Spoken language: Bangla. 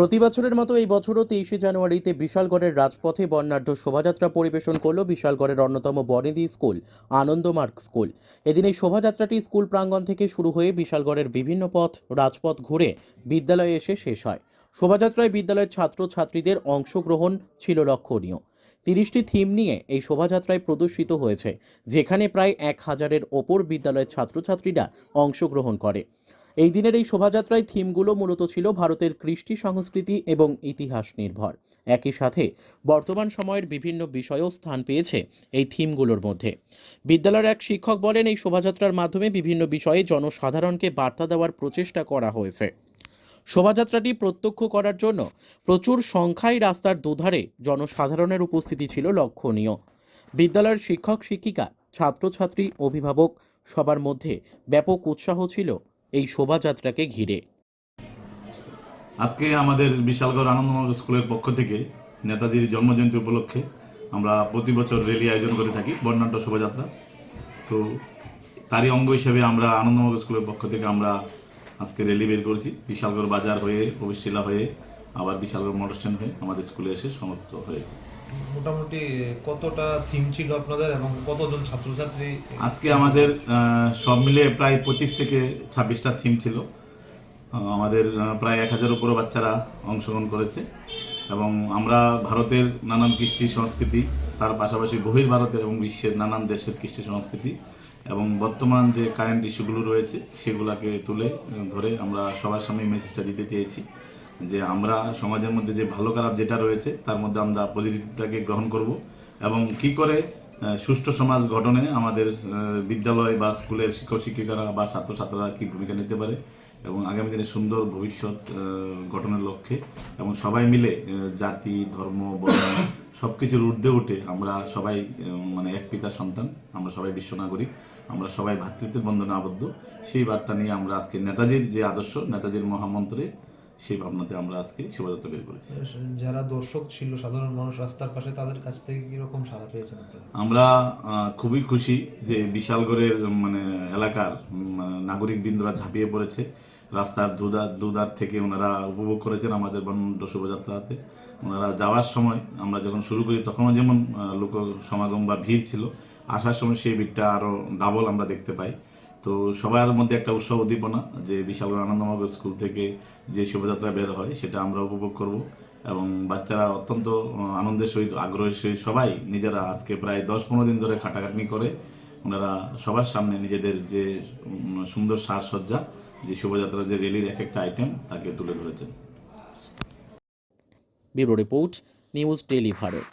প্রতি বছরের মতো এই বছরও তেইশে জানুয়ারিতে বিশালগড়ের রাজপথে বর্ণাঢ্য শোভাযাত্রা পরিবেশন করল বিশালগড়ের অন্যতম বনেদি স্কুল, আনন্দমার্গ স্কুল। এদিন এই শোভাযাত্রাটি স্কুল প্রাঙ্গণ থেকে শুরু হয়ে বিশালগড়ের বিভিন্ন পথ, রাজপথ ঘুরে বিদ্যালয়ে এসে শেষ হয়। শোভাযাত্রায় বিদ্যালয়ের ছাত্রছাত্রীদের অংশগ্রহণ ছিল লক্ষণীয়। তিরিশটি থিম নিয়ে এই শোভাযাত্রায় প্রদর্শিত হয়েছে, যেখানে প্রায় এক হাজারের ওপর বিদ্যালয়ের ছাত্রছাত্রীরা অংশগ্রহণ করে। এই দিনের এই শোভাযাত্রায় থিমগুলো মূলত ছিল ভারতের কৃষ্টি সংস্কৃতি এবং ইতিহাস নির্ভর। একই সাথে বর্তমান সময়ের বিভিন্ন বিষয়ও স্থান পেয়েছে এই থিমগুলোর মধ্যে। বিদ্যালয়ের এক শিক্ষক বলেন, এই শোভাযাত্রার মাধ্যমে বিভিন্ন বিষয়ে জনসাধারণকে বার্তা দেওয়ার প্রচেষ্টা করা হয়েছে। শোভাযাত্রাটি প্রত্যক্ষ করার জন্য প্রচুর সংখ্যায় রাস্তার দুধারে জনসাধারণের উপস্থিতি ছিল লক্ষণীয়। বিদ্যালয়ের শিক্ষক শিক্ষিকা ছাত্রছাত্রী, অভিভাবক সবার মধ্যে ব্যাপক উৎসাহ ছিল এই শোভাযাত্রাকে ঘিরে। আজকে আমাদের বিশালগড় আনন্দনগর স্কুলের পক্ষ থেকে নেতাজির জন্মজয়ন্তী উপলক্ষে আমরা প্রতি বছর র্যালি আয়োজন করে থাকি, বর্ণাঢ্য শোভাযাত্রা। তো তারই অঙ্গ হিসেবে আমরা আনন্দনগর স্কুলের পক্ষ থেকে আমরা আজকে র্যালি বের করেছি। বিশালগড় বাজার হয়ে প্রবেশশিলা হয়ে, আবার বিশালগড় মোটর স্ট্যান্ড হয়ে আমাদের স্কুলে এসে সমাপ্ত হয়েছে। মোটামুটি কতটা থিম ছিল আপনাদের এবং কতজন ছাত্রছাত্রী? আজকে আমাদের সব মিলে প্রায় পঁচিশ থেকে ছাব্বিশটা থিম ছিল। আমাদের প্রায় এক হাজার উপরে বাচ্চারা অংশগ্রহণ করেছে। এবং আমরা ভারতের নানান কৃষ্টি সংস্কৃতি, তার পাশাপাশি বহির ভারতের এবং বিশ্বের নানান দেশের কৃষ্টি সংস্কৃতি এবং বর্তমান যে কারেন্ট ইস্যুগুলো রয়েছে, সেগুলোকে তুলে ধরে আমরা সবার সামনে মেসেজটা দিতে চেয়েছি। যে আমরা সমাজের মধ্যে যে ভালো খারাপ যেটা রয়েছে, তার মধ্যে আমরা পজিটিভটাকে গ্রহণ করব এবং কি করে সুষ্ঠু সমাজ গঠনে আমাদের বিদ্যালয় বা স্কুলের শিক্ষক, শিক্ষিকারা বা ছাত্রছাত্রীরা কি ভূমিকা নিতে পারে এবং আগামী দিনে সুন্দর ভবিষ্যৎ গঠনের লক্ষ্যে এবং সবাই মিলে জাতি, ধর্ম, বর্ণ সব কিছুর ঊর্ধ্বে উঠে আমরা সবাই মানে এক পিতার সন্তান, আমরা সবাই বিশ্ব নাগরিক, আমরা সবাই ভ্রাতৃত্বের বন্ধনে আবদ্ধ। সেই বার্তা নিয়ে আমরা আজকে নেতাজির যে আদর্শ, নেতাজির মহামন্ত্রে সেই ভাবনাতে আমরা আজকে শোভাযাত্রা বের করেছি। যারা দর্শক ছিল সাধারণ মানুষ রাস্তার পাশে তাদের কাছ থেকে কীরকম সাড়া পেয়েছেন আমরা খুবই খুশি যে বিশালগড়ের মানে এলাকার উম, নাগরিক বিন্দুরা ঝাঁপিয়ে পড়েছে। রাস্তার দুধার দুধার থেকে ওনারা উপভোগ করেছেন আমাদের বর্ণাঢ্য শোভাযাত্রাতে। ওনারা যাওয়ার সময় আমরা যখন শুরু করি তখনও যেমন লোক সমাগম বা ভিড় ছিল আসার সময় সেই ভিড়টা আরও ডাবল আমরা দেখতে পাই। তো সবার মধ্যে একটা উৎসব উদ্দীপনা যে বিশালগড় আনন্দমগ স্কুল থেকে যে শোভাযাত্রা বের হয়, সেটা আমরা উপভোগ করব। এবং বাচ্চারা অত্যন্ত আনন্দের সহিত, আগ্রহের সহিত সবাই নিজেরা আজকে প্রায় দশ পনেরো দিন ধরে খাটাখাটনি করে ওনারা সবার সামনে নিজেদের যে সুন্দর সাজসজ্জা, যে শোভাযাত্রার যে রেলির এক একটা আইটেম তাকে তুলে ধরেছেন। Bureau report, news daily Bharat.